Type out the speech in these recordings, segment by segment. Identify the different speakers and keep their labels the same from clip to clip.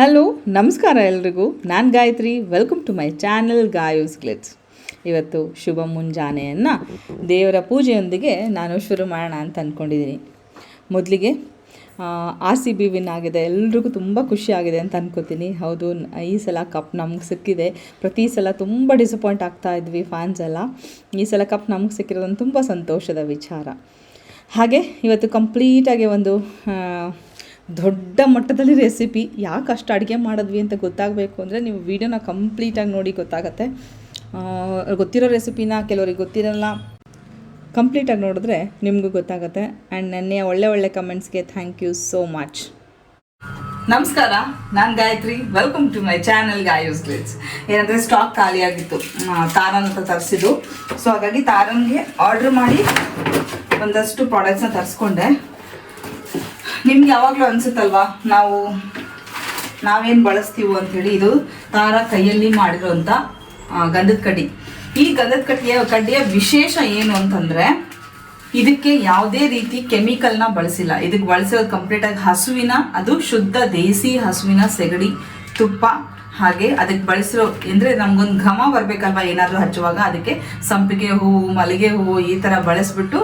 Speaker 1: Hello, ನಮಸ್ಕಾರ ಎಲ್ರಿಗೂ. ನಾನು Gayathri welcome to my channel Gayu's glitz ಇವತ್ತು ಶುಭ ಮುಂಜಾನೆಯನ್ನು ದೇವರ ಪೂಜೆಯೊಂದಿಗೆ ನಾನು ಶುರು ಮಾಡೋಣ ಅಂತ ಅಂದ್ಕೊಂಡಿದ್ದೀನಿ ಮೊದಲಿಗೆ ಆರ್ ಸಿ ಬಿ ವಿನ್ ಆಗಿದೆ ಎಲ್ರಿಗೂ ತುಂಬ ಖುಷಿಯಾಗಿದೆ ಅಂತ ಅನ್ಕೋತೀನಿ. ಹೌದು, ಈ ಸಲ ಕಪ್ ನಮ್ಗೆ ಸಿಕ್ಕಿದೆ. ಪ್ರತಿ ಸಲ ತುಂಬ ಡಿಸಪಾಯಿಂಟ್ ಆಗ್ತಾ ಇದ್ವಿ ಫ್ಯಾನ್ಸ್ ಎಲ್ಲ. ಈ ಸಲ ಕಪ್ ನಮ್ಗೆ ಸಿಕ್ಕಿರೋದೊಂದು ತುಂಬ ಸಂತೋಷದ ವಿಚಾರ. ಹಾಗೆ, ಇವತ್ತು ಕಂಪ್ಲೀಟಾಗಿ ಒಂದು ದೊಡ್ಡ ಮಟ್ಟದಲ್ಲಿ ರೆಸಿಪಿ ಯಾಕೆ ಅಷ್ಟು ಅಡುಗೆ ಮಾಡಿದ್ವಿ ಅಂತ ಗೊತ್ತಾಗಬೇಕು ಅಂದರೆ ನೀವು ವೀಡಿಯೋನ ಕಂಪ್ಲೀಟಾಗಿ ನೋಡಿ ಗೊತ್ತಾಗತ್ತೆ. ಗೊತ್ತಿರೋ ರೆಸಿಪಿನ ಕೆಲವರಿಗೆ ಗೊತ್ತಿರಲ್ಲ ಕಂಪ್ಲೀಟಾಗಿ ನೋಡಿದ್ರೆ ನಿಮಗೂ ಗೊತ್ತಾಗುತ್ತೆ. ಆ್ಯಂಡ್ ನನ್ನ ಒಳ್ಳೆ ಒಳ್ಳೆ ಕಮೆಂಟ್ಸ್ಗೆ ಥ್ಯಾಂಕ್ ಯು ಸೋ ಮಚ್ ನಮಸ್ಕಾರ, ನಾನು Gayatri. Welcome to my channel Gayu's glaze ಏನಂದರೆ ಸ್ಟಾಕ್ ಖಾಲಿಯಾಗಿತ್ತು. ತಾರನ್ ಅಂತ ತರಿಸಿದ್ದು. ಸೊ ಹಾಗಾಗಿ ತಾರನ್ಗೆ ಆರ್ಡ್ರ್ ಮಾಡಿ ಒಂದಷ್ಟು ಪ್ರಾಡಕ್ಟ್ಸ್ನ ತರಿಸ್ಕೊಂಡೆ. ನಿಮ್ಗೆ ಯಾವಾಗಲೂ ಅನಿಸುತ್ತಲ್ವಾ? ನಾವು ನಾವೇನು ಬಳಸ್ತೀವೋ ಅಂಥೇಳಿ ಇದು ತಾರ ಕೈಯಲ್ಲಿ ಮಾಡಿರೋಂಥ ಗಂಧದ ಕಡ್ಡಿ. ಈ ಗಂಧದ ಕಡ್ಡಿಯ ಕಡ್ಡಿಯ ವಿಶೇಷ ಏನು ಅಂತಂದರೆ, ಇದಕ್ಕೆ ಯಾವುದೇ ರೀತಿ ಕೆಮಿಕಲ್ನ ಬಳಸಿಲ್ಲ. ಇದಕ್ಕೆ ಬಳಸಿರೋದು ಕಂಪ್ಲೀಟಾಗಿ ಹಸುವಿನ, ಅದು ಶುದ್ಧ ದೇಸಿ ಹಸುವಿನ ಸೆಗಡಿ ತುಪ್ಪ ಹಾಗೆ ಅದಕ್ಕೆ ಬಳಸಿರೋ ಅಂದರೆ ನಮ್ಗೊಂದು ಘಮ ಬರಬೇಕಲ್ವ ಏನಾದರೂ ಹಚ್ಚುವಾಗ ಅದಕ್ಕೆ ಸಂಪಿಗೆ ಹೂವು, ಮಲ್ಲಿಗೆ ಹೂವು ಈ ಥರ ಬಳಸ್ಬಿಟ್ಟು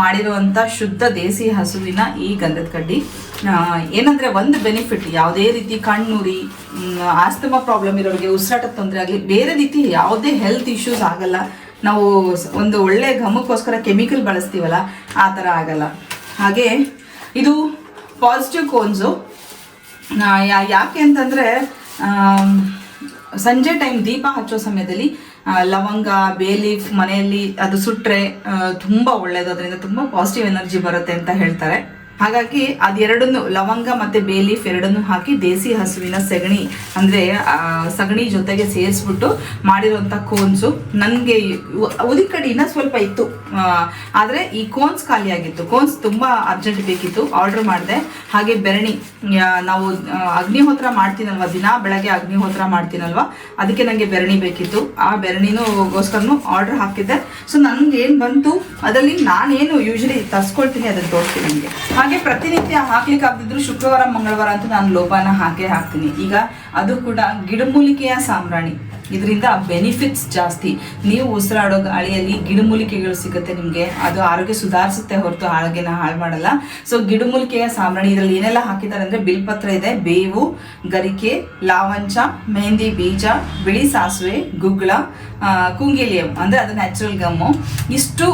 Speaker 1: ಮಾಡಿರುವಂಥ ಶುದ್ಧ ದೇಸಿ ಹಸುವಿನ ಈ ಗಂಧದ ಕಡ್ಡಿ. ಏನಂದರೆ ಏನಂದ್ರೆ ಒಂದು ಬೆನಿಫಿಟ್ ಯಾವುದೇ ರೀತಿ ಕಣ್ಣುರಿ ಆಸ್ತಮಾ ಪ್ರಾಬ್ಲಮ್ ಇರೋರಿಗೆ, ಉಸಿರಾಟದ ತೊಂದರೆ ಆಗಲಿ, ಬೇರೆ ರೀತಿ ಯಾವುದೇ ಹೆಲ್ತ್ ಇಶ್ಯೂಸ್ ಆಗಲ್ಲ. ನಾವು ಒಂದು ಒಳ್ಳೆ ಘಮಕ್ಕೋಸ್ಕರ ಕೆಮಿಕಲ್ ಬಳಸ್ತೀವಲ್ಲ, ಆ ಥರ ಆಗಲ್ಲ. ಹಾಗೆ ಇದು ಪಾಸಿಟಿವ್ ಕೋನ್ಸು ಯಾಕೆ ಅಂತಂದರೆ ಸಂಜೆ ಟೈಮ್ ದೀಪ ಹಚ್ಚೋ ಸಮಯದಲ್ಲಿ ಲವಂಗ ಬೇಲೀಫ್ ಮನೆಯಲ್ಲಿ ಅದು ಸುಟ್ಟರೆ ತುಂಬ ಒಳ್ಳೆಯದು ಅದರಿಂದ ತುಂಬ ಪಾಸಿಟಿವ್ ಎನರ್ಜಿ ಬರುತ್ತೆ ಅಂತ ಹೇಳ್ತಾರೆ. ಹಾಗಾಗಿ ಅದೆರಡನ್ನು ಲವಂಗ ಮತ್ತೆ ಬೇಲೀಫ್ ಎರಡನ್ನು ಹಾಕಿ ದೇಸಿ ಹಸುವಿನ ಸಗಣಿ, ಅಂದರೆ ಸಗಣಿ ಜೊತೆಗೆ ಸೇರಿಸ್ಬಿಟ್ಟು ಮಾಡಿರೋಂಥ ಕೋನ್ಸು. ನನಗೆ ಉದಿ ಕಡೆ ಇನ್ನೂ ಸ್ವಲ್ಪ ಇತ್ತು. ಆದರೆ ಈ ಕೋನ್ಸ್ ಖಾಲಿಯಾಗಿತ್ತು ಕೋನ್ಸ್ ತುಂಬ ಅರ್ಜೆಂಟ್ ಬೇಕಿತ್ತು. ಆರ್ಡರ್ ಮಾಡಿದೆ. ಹಾಗೆ ಬೆರಣಿ ನಾವು ಅಗ್ನಿಹೋತ್ರ ಮಾಡ್ತೀನಲ್ವ ದಿನ, ಬೆಳಗ್ಗೆ ಅಗ್ನಿಹೋತ್ರ ಮಾಡ್ತೀನಲ್ವ? ಅದಕ್ಕೆ ನನಗೆ ಬೆರಣಿ ಬೇಕಿತ್ತು. ಆ ಬೆರಣಿನೂಗೋಸ್ಕರನು ಆರ್ಡರ್ ಹಾಕಿದ್ದೆ. ಸೊ ನನ್ಗೆ ಏನು ಬಂತು? ಅದರಲ್ಲಿ ನಾನೇನು ಯೂಶಲಿ ತರ್ಸ್ಕೊಳ್ತೀನಿ, ಅದನ್ನು ತೋರಿಸ್ತೀನಿ ನಿಮಗೆ. ಹಾಗೆ ಪ್ರತಿನಿತ್ಯ ಹಾಕ್ಲಿಕ್ಕೆ ಆಗದಿದ್ರು ಶುಕ್ರವಾರ, ಮಂಗಳವಾರ ಅಂತೂ ನಾನು ಲೋಪಾನ ಹಾಕೇ ಹಾಕ್ತೀನಿ. ಈಗ ಅದು ಕೂಡ ಗಿಡಮೂಲಿಕೆಯ ಸಾಂಬ್ರಾಣಿ. ಇದರಿಂದ ಬೆನಿಫಿಟ್ಸ್ ಜಾಸ್ತಿ. ನೀವು ಉಸಿರಾಡೋ ಗಾಳಿಯಲ್ಲಿ ಗಿಡಮೂಲಿಕೆಗಳು ಸಿಗುತ್ತೆ ನಿಮಗೆ. ಅದು ಆರೋಗ್ಯ ಸುಧಾರಿಸುತ್ತೆ ಹೊರತು ಆರೋಗ್ಯನ ಹಾಳು ಮಾಡಲ್ಲ. ಸೊ ಗಿಡಮೂಲಿಕೆಯ ಸಾಂಬ್ರಾಣಿ ಇದರಲ್ಲಿ ಏನೆಲ್ಲ ಹಾಕಿದ್ದಾರೆ ಅಂದರೆ ಬಿಲ್ಪತ್ರ ಇದೆ. ಬೇವು, ಗರಿಕೆ, ಲಾವಂಚ, ಮೆಹಂದಿ ಬೀಜ, ಬಿಳಿ ಸಾಸಿವೆ ಗುಗ್ಗಳ ಕುಂಗಿಲಿಯಂ, ಅಂದರೆ ಅದು ನ್ಯಾಚುರಲ್ ಗಮ್ಮು ಇಷ್ಟು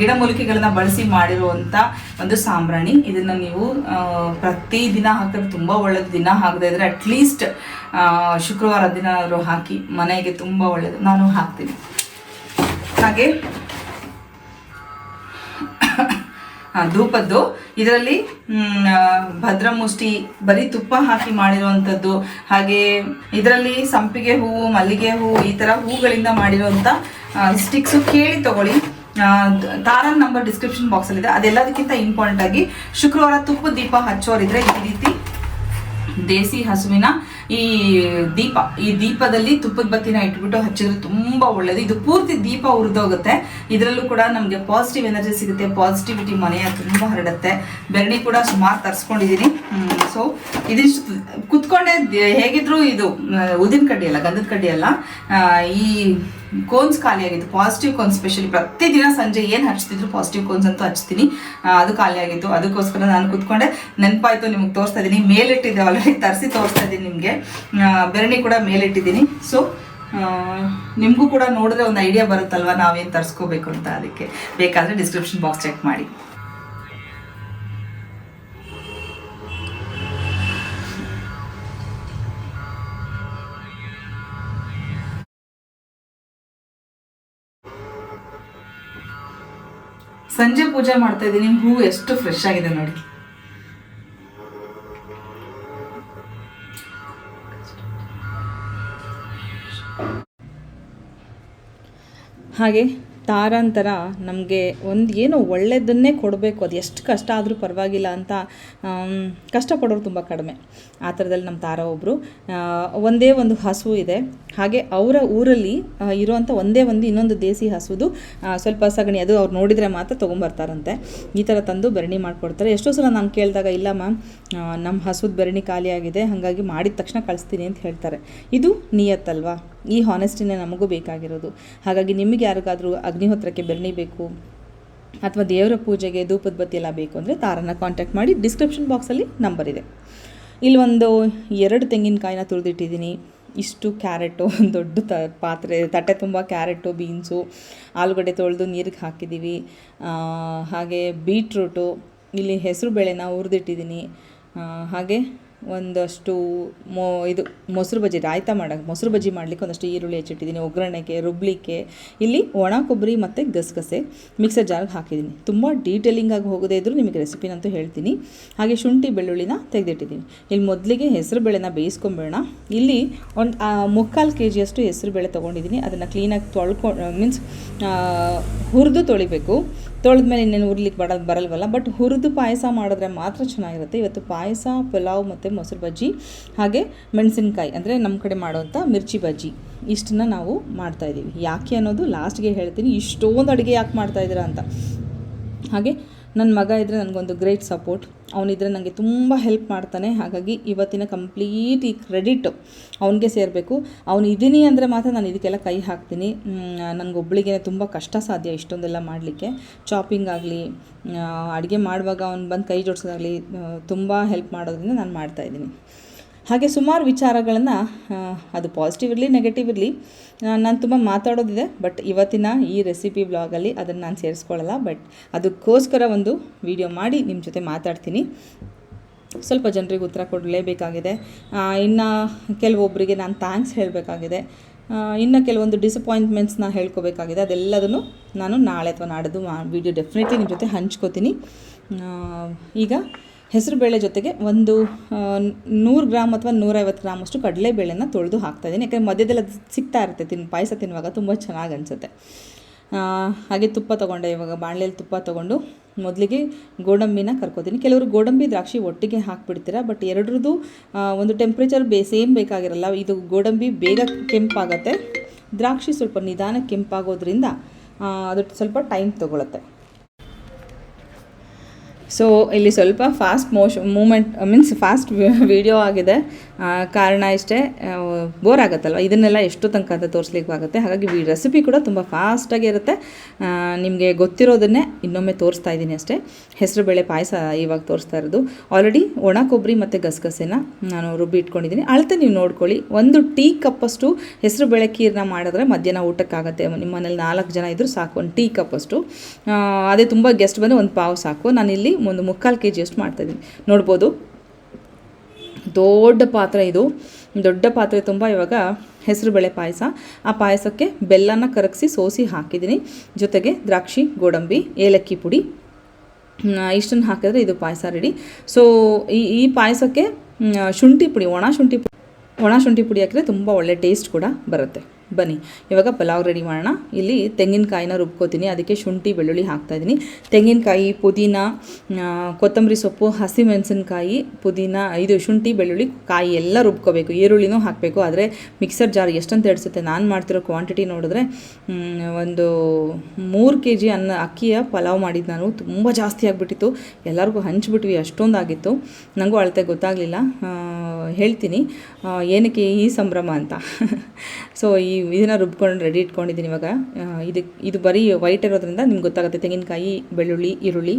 Speaker 1: ಗಿಡಮೂಲಿಕೆಗಳನ್ನು ಬಳಸಿ ಮಾಡಿರುವಂಥ ಒಂದು ಸಾಂಬ್ರಾಣಿ. ಇದನ್ನು ನೀವು ಪ್ರತಿ ದಿನ ಹಾಕಿದ್ರೆ ತುಂಬ ಒಳ್ಳೆಯದು ದಿನ ಹಾಕದೇ ಇದ್ದರೆ ಅಟ್ಲೀಸ್ಟ್ ಶುಕ್ರವಾರ ದಿನ ಆದರೂ ಹಾಕಿ ಮನೆಗೆ ತುಂಬ ಒಳ್ಳೆಯದು ನಾನು ಹಾಕ್ತೀನಿ. ಹಾಗೆ ಧೂಪದ್ದು. ಇದರಲ್ಲಿ ಭದ್ರ ಮುಷ್ಟಿ ಬರೀ ತುಪ್ಪ ಹಾಕಿ ಮಾಡಿರುವಂಥದ್ದು, ಹಾಗೆ ಇದರಲ್ಲಿ ಸಂಪಿಗೆ ಹೂವು, ಮಲ್ಲಿಗೆ ಹೂವು, ಈ ಥರ ಹೂಗಳಿಂದ ಮಾಡಿರುವಂಥ ಸ್ಟಿಕ್ಸು ಕೇಳಿ ತಗೊಳ್ಳಿ. ತಾರನ್ ನಂಬರ್ ಡಿಸ್ಕ್ರಿಪ್ಷನ್ ಬಾಕ್ಸಲ್ಲಿದೆ ಅದೆಲ್ಲದಕ್ಕಿಂತ ಇಂಪಾರ್ಟೆಂಟ್ ಆಗಿ ಶುಕ್ರವಾರ ತುಪ್ಪ ದೀಪ ಹಚ್ಚೋರಿದ್ರೆ ಈ ರೀತಿ ದೇಸಿ ಹಸುವಿನ ಈ ದೀಪ, ಈ ದೀಪದಲ್ಲಿ ತುಪ್ಪದ ಬತ್ತಿನ ಇಟ್ಬಿಟ್ಟು ಹಚ್ಚಿದ್ರೆ ತುಂಬಾ ಒಳ್ಳೇದು. ಇದು ಪೂರ್ತಿ ದೀಪ ಉರಿದೋಗುತ್ತೆ. ಇದರಲ್ಲೂ ಕೂಡ ನಮಗೆ ಪಾಸಿಟಿವ್ ಎನರ್ಜಿ ಸಿಗುತ್ತೆ. ಪಾಸಿಟಿವಿಟಿ ಮನೆಯ ತುಂಬಾ ಹರಡುತ್ತೆ. ಬೆರಣಿ ಕೂಡ ಸುಮಾರು ತರಿಸ್ಕೊಂಡಿದ್ದೀನಿ ಸೊ ಇದಿಷ್ಟು ಕುತ್ಕೊಂಡೆ, ಹೇಗಿದ್ರು ಇದು ಉದಿನ ಕಡ್ಡಿ ಅಲ್ಲ, ಗಂಧದ ಕಡ್ಡಿ ಅಲ್ಲ. ಈ ಕೋನ್ಸ್ ಖಾಲಿಯಾಗಿತ್ತು. ಪಾಸಿಟಿವ್ ಕೋನ್ಸ್ ಸ್ಪೆಷಲಿ ಪ್ರತಿದಿನ ಸಂಜೆ ಏನು ಹಚ್ತಿದ್ರು ಪಾಸಿಟಿವ್ ಕೋನ್ಸ್ ಅಂತೂ ಹಚ್ತೀನಿ. ಅದು ಖಾಲಿಯಾಗಿತ್ತು. ಅದಕ್ಕೋಸ್ಕರ ನಾನು ಕುತ್ಕೊಂಡೆ. ನೆನಪಾಯ್ತು, ನಿಮ್ಗೆ ತೋರಿಸ್ತಾ ಇದ್ದೀನಿ ಮೇಲಿಟ್ಟಿದ್ದೆ ಆಲ್ರೆಡಿ ತರಿಸಿ ತೋರಿಸ್ತಾ ಇದ್ದೀನಿ ನಿಮಗೆ. ಬೆರಣಿ ಕೂಡ ಮೇಲಿಟ್ಟಿದ್ದೀನಿ. ಸೊ ನಿಮಗೂ ಕೂಡ ನೋಡಿದ್ರೆ ಒಂದು ಐಡಿಯಾ ಬರುತ್ತಲ್ವ ನಾವೇನು ತರಿಸ್ಕೋಬೇಕು ಅಂತ ಅದಕ್ಕೆ. ಬೇಕಾದರೆ ಡಿಸ್ಕ್ರಿಪ್ಷನ್ ಬಾಕ್ಸ್ ಚೆಕ್ ಮಾಡಿ. ಸಂಜೆ ಪೂಜೆ ಮಾಡ್ತಾ ಇದ್ದೀನಿ. ಹೂ ಎಷ್ಟು ಫ್ರೆಶ್ ಆಗಿದೆ ನೋಡಿ. ಹಾಗೆ ತಾರಾಂತರ ನಮಗೆ ಒಂದು ಏನೋ ಒಳ್ಳೆಯದನ್ನೇ ಕೊಡಬೇಕು, ಅದು ಎಷ್ಟು ಕಷ್ಟ ಆದರೂ ಪರವಾಗಿಲ್ಲ ಅಂತ ಕಷ್ಟಪಡೋರು ತುಂಬ ಕಡಿಮೆ. ಆ ಥರದಲ್ಲಿ ನಮ್ಮ ತಾರ ಒಬ್ಬರು ಒಂದೇ ಒಂದು ಹಸು ಇದೆ. ಹಾಗೆ ಅವರ ಊರಲ್ಲಿ ಇರುವಂಥ ಒಂದೇ ಒಂದು ಇನ್ನೊಂದು ದೇಸಿ ಹಸುದು ಸ್ವಲ್ಪ ಸಗಣಿ, ಅದು ಅವ್ರು ನೋಡಿದರೆ ಮಾತ್ರ ತೊಗೊಂಬರ್ತಾರಂತೆ. ಈ ಥರ ತಂದು ಬೆರಣಿ ಮಾಡಿಕೊಡ್ತಾರೆ. ಎಷ್ಟೋ ಸಲ ನಾನು ಕೇಳಿದಾಗ, ಇಲ್ಲ ಮ್ಯಾಮ್ ನಮ್ಮ ಹಸುದು ಬೆರಣಿ ಖಾಲಿಯಾಗಿದೆ ಹಾಗಾಗಿ ಮಾಡಿದ ತಕ್ಷಣ ಕಳಿಸ್ತೀನಿ ಅಂತ ಹೇಳ್ತಾರೆ. ಇದು ನಿಯತ್ತಲ್ವಾ? ಈ ಹಾನೆಸ್ಟಿನೇ ನಮಗೂ ಬೇಕಾಗಿರೋದು. ಹಾಗಾಗಿ ನಿಮಗೆ ಯಾರಿಗಾದರೂ ಅಗ್ನಿಹೋತ್ರಕ್ಕೆ ಬೆರಣಿ ಬೇಕು, ಅಥವಾ ದೇವರ ಪೂಜೆಗೆ ಧೂಪದ ಬತ್ತಿ ಎಲ್ಲ ಬೇಕು ಅಂದರೆ ತಾರನ್ನು ಕಾಂಟ್ಯಾಕ್ಟ್ ಮಾಡಿ ಡಿಸ್ಕ್ರಿಪ್ಷನ್ ಬಾಕ್ಸಲ್ಲಿ ನಂಬರ್ ಇದೆ. ಒಂದು ಎರಡು ತೆಂಗಿನಕಾಯಿನ ತುರಿದಿಟ್ಟಿದ್ದೀನಿ. ಇಷ್ಟು ಕ್ಯಾರೆಟು ಒಂದು ದೊಡ್ಡ ತ, ಪಾತ್ರೆ, ತಟ್ಟೆ ತುಂಬ ಕ್ಯಾರೆಟು, ಬೀನ್ಸು, ಆಲೂಗಡ್ಡೆ ತೊಳೆದು ನೀರಿಗೆ ಹಾಕಿದ್ದೀವಿ. ಹಾಗೆ ಬೀಟ್ರೂಟು, ಇಲ್ಲಿ ಹೆಸರು ಬೇಳೆನ ಹುರಿದಿಟ್ಟಿದ್ದೀನಿ. ಹಾಗೆ ಒಂದಷ್ಟು ಮೊ, ಇದು ಮೊಸರು ಬಜ್ಜಿ, ರಾಯ್ತ ಮಾಡೋಕ್ಕೆ ಮೊಸರು ಬಜ್ಜಿ ಮಾಡಲಿಕ್ಕೆ ಒಂದಷ್ಟು ಈರುಳ್ಳಿ ಹೆಚ್ಚಿಟ್ಟಿದ್ದೀನಿ, ಒಗ್ಗರಣೆಗೆ, ರುಬ್ಲಿಕ್ಕೆ. ಇಲ್ಲಿ ಒಣ ಕೊಬ್ಬರಿ ಮತ್ತು ಗಸಗಸೆ. ಮಿಕ್ಸರ್ ಜಾರ್ಗೆ ಹಾಕಿದ್ದೀನಿ. ತುಂಬ ಡೀಟೇಲಿಂಗಾಗಿ ಹೋಗದೇ ಇದ್ದರೂ ನಿಮಗೆ ರೆಸಿಪಿನಂತೂ ಹೇಳ್ತೀನಿ. ಹಾಗೆ ಶುಂಠಿ, ಬೆಳ್ಳುಳ್ಳಿನ ತೆಗೆದಿಟ್ಟಿದ್ದೀನಿ. ಇಲ್ಲಿ ಮೊದಲಿಗೆ ಹೆಸರು ಬೇಳೆನ ಬೇಯಿಸ್ಕೊಂಬೇಡ ಇಲ್ಲಿ ಒಂದು ಮುಕ್ಕಾಲು ಕೆ ಜಿಯಷ್ಟು ಹೆಸರು ಬೇಳೆ ತೊಗೊಂಡಿದ್ದೀನಿ. ಅದನ್ನು ಕ್ಲೀನಾಗಿ ತೊಳ್ಕೊ ಮೀನ್ಸ್ ಹುರಿದು ತೊಳಿಬೇಕು. ತೊಳೆದ್ಮೇಲೆ ಇನ್ನೇನು ಹುರ್ಲಿಕ್ಕೆ ಬಡ, ಬರಲ್ವಲ್ಲ? ಬಟ್ ಹುರಿದು ಪಾಯಸ ಮಾಡಿದ್ರೆ ಮಾತ್ರ ಚೆನ್ನಾಗಿರುತ್ತೆ. ಇವತ್ತು ಪಾಯಸ, ಪಲಾವ್ ಮತ್ತು ಮೊಸರು ಬಜ್ಜಿ, ಹಾಗೆ ಮೆಣಸಿನ್ಕಾಯಿ ಅಂದರೆ ನಮ್ಮ ಕಡೆ ಮಾಡುವಂಥ ಮಿರ್ಚಿ ಬಜ್ಜಿ ಇಷ್ಟನ್ನ ನಾವು ಮಾಡ್ತಾಯಿದ್ದೀವಿ ಯಾಕೆ ಅನ್ನೋದು ಲಾಸ್ಟ್ಗೆ ಹೇಳ್ತೀನಿ. ಇಷ್ಟೊಂದು ಅಡುಗೆ ಯಾಕೆ ಮಾಡ್ತಾಯಿದ್ದೀರಾ ಅಂತ. ಹಾಗೆ ನನ್ನ ಮಗ ಇದ್ದರೆ ನನಗೊಂದು ಗ್ರೇಟ್ ಸಪೋರ್ಟ್ ಅವನಿದ್ರೆ ನನಗೆ ತುಂಬ ಹೆಲ್ಪ್ ಮಾಡ್ತಾನೆ. ಹಾಗಾಗಿ ಇವತ್ತಿನ ಕಂಪ್ಲೀಟ್ ಈ ಕ್ರೆಡಿಟ್ ಅವನಿಗೆ ಸೇರಬೇಕು. ಅವನು ಇದ್ದೀನಿ ಅಂದರೆ ಮಾತ್ರ ನಾನು ಇದಕ್ಕೆಲ್ಲ ಕೈ ಹಾಕ್ತೀನಿ. ನನಗೊಬ್ಳಿಗೆ ತುಂಬ ಕಷ್ಟ ಸಾಧ್ಯ ಇಷ್ಟೊಂದೆಲ್ಲ ಮಾಡಲಿಕ್ಕೆ. ಚಾಪಿಂಗ್ ಆಗಲಿ ಅಡುಗೆ ಮಾಡುವಾಗ ಅವ್ನು ಬಂದು ಕೈ ಜೋಡಿಸೋದಾಗಲಿ ತುಂಬ ಹೆಲ್ಪ್ ಮಾಡೋದ್ರಿಂದ ನಾನು ಮಾಡ್ತಾಯಿದ್ದೀನಿ ಹಾಗೆ ಸುಮಾರು ವಿಚಾರಗಳನ್ನು ಅದು ಪಾಸಿಟಿವ್ ಇರಲಿ ನೆಗೆಟಿವ್ ಇರಲಿ ನಾನು ತುಂಬ ಮಾತಾಡೋದಿದೆ ಬಟ್ ಇವತ್ತಿನ ಈ ರೆಸಿಪಿ ಬ್ಲಾಗಲ್ಲಿ ಅದನ್ನು ನಾನು ಸೇರಿಸ್ಕೊಳ್ಳಲ್ಲ ಬಟ್ ಅದಕ್ಕೋಸ್ಕರ ಒಂದು ವಿಡಿಯೋ ಮಾಡಿ ನಿಮ್ಮ ಜೊತೆ ಮಾತಾಡ್ತೀನಿ. ಸ್ವಲ್ಪ ಜನರಿಗೆ ಉತ್ತರ ಕೊಡಲೇಬೇಕಾಗಿದೆ. ಇನ್ನು ಕೆಲವೊಬ್ಬರಿಗೆ ನಾನು ಥ್ಯಾಂಕ್ಸ್ ಹೇಳಬೇಕಾಗಿದೆ. ಇನ್ನು ಕೆಲವೊಂದು ಡಿಸಪಾಯಿಂಟ್ಮೆಂಟ್ಸ್ನ ಹೇಳ್ಕೋಬೇಕಾಗಿದೆ. ಅದೆಲ್ಲದನ್ನು ನಾನು ನಾಳೆ ಅಥವಾ ನಾಡಿದ್ದು ಮಾ ವಿಡಿಯೋ ಡೆಫಿನೆಟ್ಲಿ ನಿಮ್ಮ ಜೊತೆ ಹಂಚ್ಕೋತೀನಿ. ಈಗ ಹೆಸರುಬೇಳೆ ಜೊತೆಗೆ ಒಂದು ನೂರು ಗ್ರಾಮ್ ಅಥವಾ ನೂರೈವತ್ತು ಗ್ರಾಮ್ ಅಷ್ಟು ಕಡಲೆಬೇಳೆನ ತೊಳೆದು ಹಾಕ್ತಾಯಿದ್ದೀನಿ ಯಾಕಂದರೆ ಮಧ್ಯದಲ್ಲಿ ಅದು ಸಿಗ್ತಾ ಇರುತ್ತೆ, ತಿನ್, ಪಾಯಸ ತಿನ್ನುವಾಗ ತುಂಬ ಚೆನ್ನಾಗಿ ಅನಿಸುತ್ತೆ. ಹಾಗೆ ತುಪ್ಪ ತೊಗೊಂಡೆ, ಇವಾಗ ಬಾಣಲೆಯಲ್ಲಿ ತುಪ್ಪ ತೊಗೊಂಡು ಮೊದಲಿಗೆ ಗೋಡಂಬಿನ ಕರ್ಕೋತೀನಿ. ಕೆಲವರು ಗೋಡಂಬಿ ದ್ರಾಕ್ಷಿ ಒಟ್ಟಿಗೆ ಹಾಕ್ಬಿಡ್ತೀರಾ, ಬಟ್ ಎರಡರದ್ದು ಒಂದು ಟೆಂಪ್ರೇಚರ್ ಬೇ ಸೇಮ್ ಬೇಕಾಗಿರಲ್ಲ. ಇದು ಗೋಡಂಬಿ ಬೇಗ ಕೆಂಪಾಗತ್ತೆ. ದ್ರಾಕ್ಷಿ ಸ್ವಲ್ಪ ನಿಧಾನ ಕೆಂಪಾಗೋದ್ರಿಂದ ಅದು ಸ್ವಲ್ಪ ಟೈಮ್ ತೊಗೊಳುತ್ತೆ. ಸೊ ಇಲ್ಲಿ ಸ್ವಲ್ಪ fast motion movement means fast video ಆಗಿದೆ. ಕಾರಣ ಇಷ್ಟೇ ಬೋರ್ ಆಗುತ್ತಲ್ವ? ಇದನ್ನೆಲ್ಲ ಎಷ್ಟು ತನಕ ಅಂತ ತೋರಿಸ್ಲಿಕ್ಕೆ ಆಗುತ್ತೆ. ಹಾಗಾಗಿ ರೆಸಿಪಿ ಕೂಡ ತುಂಬ ಫಾಸ್ಟಾಗಿ ಇರುತ್ತೆ. ನಿಮಗೆ ಗೊತ್ತಿರೋದನ್ನೇ ಇನ್ನೊಮ್ಮೆ ತೋರಿಸ್ತಾ ಇದ್ದೀನಿ ಅಷ್ಟೇ. ಹೆಸರುಬೇಳೆ ಪಾಯಸ ಇವಾಗ ತೋರಿಸ್ತಾ ಇರೋದು. ಆಲ್ರೆಡಿ ಒಣ ಕೊಬ್ಬರಿ ಮತ್ತು ಗಸಗಸೆನ ನಾನು ರುಬ್ಬಿ ಇಟ್ಕೊಂಡಿದ್ದೀನಿ. ಅಳತೆ ನೀವು ನೋಡ್ಕೊಳ್ಳಿ. ಒಂದು ಟೀ ಕಪ್ಪಷ್ಟು ಹೆಸರುಬೇಳೆ ಕೀರ್ನ ಮಾಡಿದ್ರೆ ಮಧ್ಯಾಹ್ನ ಊಟಕ್ಕಾಗತ್ತೆ. ನಿಮ್ಮ ಮನೇಲಿ ನಾಲ್ಕು ಜನ ಇದ್ದರೂ ಸಾಕು, ಒಂದು ಟೀ ಕಪ್ಪಷ್ಟು. ಅದೇ ತುಂಬ ಗೆಸ್ಟ್ ಬಂದರೆ ಒಂದು ಪಾವು ಸಾಕು. ನಾನಿಲ್ಲಿ ಒಂದು ಮುಕ್ಕಾಲು ಕೆ ಜಿಯಷ್ಟು ಮಾಡ್ತಾಯಿದ್ದೀನಿ ನೋಡ್ಬೋದು. ದೊಡ್ಡ ಪಾತ್ರೆ ಇದು. ದೊಡ್ಡ ಪಾತ್ರೆ ತುಂಬ ಇವಾಗ ಹೆಸರುಬೇಳೆ ಪಾಯಸ. ಆ ಪಾಯಸಕ್ಕೆ ಬೆಲ್ಲನ ಕರಗಿಸಿ ಸೋಸಿ ಹಾಕಿದ್ದೀನಿ. ಜೊತೆಗೆ ದ್ರಾಕ್ಷಿ, ಗೋಡಂಬಿ, ಏಲಕ್ಕಿ ಪುಡಿ. ಇಷ್ಟನ್ನು ಹಾಕಿದ್ರೆ ಇದು ಪಾಯಸ ರೆಡಿ ಸೊ ಈ ಈ ಪಾಯಸಕ್ಕೆ ಶುಂಠಿ ಪುಡಿ, ಒಣ ಶುಂಠಿ ಪುಡಿ, ಒಣ ಶುಂಠಿ ಪುಡಿ ಹಾಕಿದ್ರೆ ತುಂಬ ಒಳ್ಳೆ ಟೇಸ್ಟ್ ಕೂಡ ಬರುತ್ತೆ. ಬನ್ನಿ. ಇವಾಗ ಪಲಾವ್ ರೆಡಿ ಮಾಡೋಣ. ಇಲ್ಲಿ ತೆಂಗಿನಕಾಯಿನ ರುಬ್ಕೋತೀನಿ. ಅದಕ್ಕೆ ಶುಂಠಿ, ಬೆಳ್ಳುಳ್ಳಿ ಹಾಕ್ತಾಯಿದ್ದೀನಿ ತೆಂಗಿನಕಾಯಿ, ಪುದೀನ ಕೊತ್ತಂಬರಿ ಸೊಪ್ಪು, ಹಸಿಮೆಣಸಿನ್ಕಾಯಿ, ಪುದೀನ, ಇದು ಶುಂಠಿ, ಬೆಳ್ಳುಳ್ಳಿ, ಕಾಯಿ ಎಲ್ಲ ರುಬ್ಕೋಬೇಕು. ಈರುಳ್ಳಿನೂ ಹಾಕಬೇಕು. ಆದರೆ ಮಿಕ್ಸರ್ ಜಾರ್ ಎಷ್ಟಂತ ಹಿಡಿಸುತ್ತೆ ನಾನು ಮಾಡ್ತಿರೋ ಕ್ವಾಂಟಿಟಿ ನೋಡಿದ್ರೆ ಒಂದು ಮೂರು ಕೆ ಜಿ ಅನ್ನ, ಅಕ್ಕಿಯ ಪಲಾವ್ ಮಾಡಿದ್ದು ನಾನು. ತುಂಬ ಜಾಸ್ತಿ ಆಗಿಬಿಟ್ಟಿತ್ತು. ಎಲ್ಲರಿಗೂ ಹಂಚ್ಬಿಟ್ವಿ. ಅಷ್ಟೊಂದಾಗಿತ್ತು. ನನಗೂ ಅಳತೆ ಗೊತ್ತಾಗಲಿಲ್ಲ. ಹೇಳ್ತೀನಿ. ಏನಕ್ಕೆ ಈ ಸಂಭ್ರಮ ಅಂತ? ಸೊ ಈ ಇದನ್ನು ರುಬ್ಕೊಂಡು ರೆಡಿ ಇಟ್ಕೊಂಡಿದ್ದೀನಿ ಇವಾಗ. ಇದಕ್ಕೆ ಇದು ಬರೀ ವೈಟ್ ಇರೋದ್ರಿಂದ ನಿಮ್ಗೆ ಗೊತ್ತಾಗುತ್ತೆ. ತೆಂಗಿನಕಾಯಿ, ಬೆಳ್ಳುಳ್ಳಿ, ಈರುಳ್ಳಿ